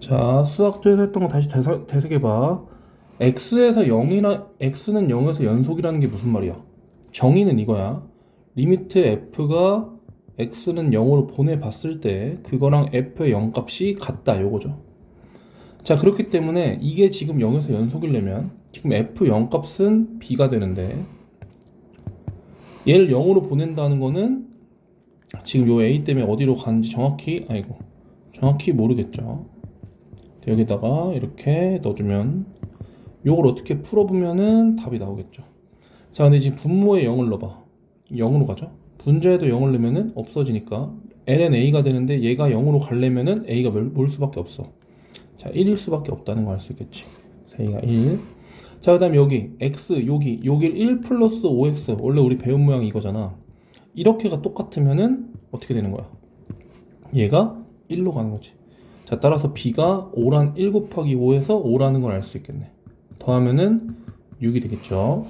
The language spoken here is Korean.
자, 수학조에서 했던 거 다시 되새, 되새겨봐. x에서 0이라, x는 0에서 연속이라는 게 무슨 말이야? 정의는 이거야. 리미트 f가 x는 0으로 보내봤을 때 그거랑 f의 0값이 같다 요거죠. 자, 그렇기 때문에 이게 지금 0에서 연속이려면 지금 f 0 값은 b가 되는데 얘를 0으로 보낸다는 거는 지금 요 a 때문에 어디로 가는지 정확히 아이고 정확히 모르겠죠. 여기다가 이렇게 넣어주면 요걸 어떻게 풀어보면은 답이 나오겠죠. 자, 근데 지금 분모에 0을 넣어봐. 0으로 가죠. 분자에도 0을 넣으면은 없어지니까 ln a가 되는데 얘가 0으로 가려면은 a가 뭘, 뭘 수밖에 없어. 자, 1일 수밖에 없다는 걸 알 수 있겠지. 자, 얘가 1. 자, 그 다음에 여기 x, 여기, 여기 1 플러스 5x. 원래 우리 배운 모양이 이거잖아. 이렇게가 똑같으면은 어떻게 되는 거야? 얘가 1로 가는 거지. 자, 따라서 b가 5란 1 곱하기 5에서 5라는 걸 알 수 있겠네. 더하면은 6이 되겠죠.